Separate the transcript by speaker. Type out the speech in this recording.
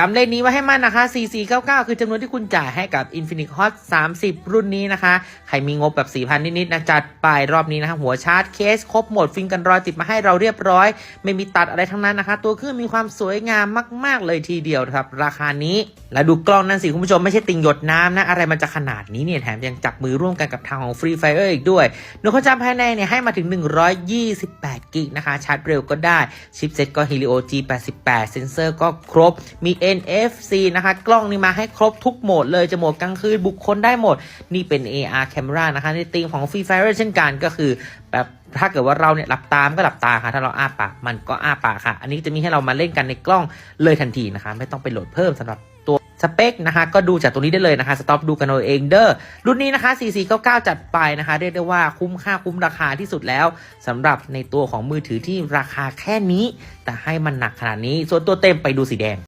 Speaker 1: จำเลขนี้ไว้ให้มั่นนะคะ 4499 คือจำนวนที่คุณจ่ายให้กับ Infinix Hot 30 รุ่นนี้นะคะ ใครมีงบแบบ 4,000 นิดๆนะจัดไปรอบนี้นะคะ หัวชาร์จเคส ครบหมด ฟิล์มกันรอยติดมาให้เราเรียบร้อย ไม่มีตัดอะไรทั้งนั้นนะคะ ตัวเครื่องมีความสวยงามมาก ๆ เลยทีเดียวครับ ราคานี้ แล้วดูกล้องนั่นสิคุณผู้ชมไม่ใช่ติงหยดน้ำนะ อะไรมันจะขนาดนี้เนี่ยแถมยังจับมือร่วมกันกับทางของ Free Fire อีกด้วยหน่วยความจำภายในเนี่ยให้มาถึง 128กิกนะคะชาร์จเร็วก็ได้ชิปเซ็ตก็ Helio G88 เซนเซอร์ก็ครบมี NFC นะคะ กล้องนี่มาให้ครบทุกโหมดเลย จะโหมดกลางคืนบุคคลได้หมด นี่เป็น AR camera นะคะ ในธีมของ Free Fire เช่นกันก็คือแบบถ้าเกิดว่าเราเนี่ยหลับตามก็หลับตาค่ะ ถ้าเราอ้าปากมันก็อ้าปากค่ะ อันนี้จะมีให้เรามาเล่นกันในกล้องเลยทันทีนะคะ ไม่ต้องไปโหลดเพิ่มสำหรับตัวสเปคนะคะ ก็ดูจากตรงนี้ได้เลยนะคะ สต็อปดูกันเอาเองเด้อ รุ่นนี้นะคะ 4499 จัดไปนะคะ เรียกได้ว่าคุ้มค่าคุ้มราคาที่สุดแล้วสำหรับในตัวของมือถือที่ราคาแค่นี้ แต่ให้มันหนักขนาดนี้ ส่วนตัวเต็มไปดูสีแดง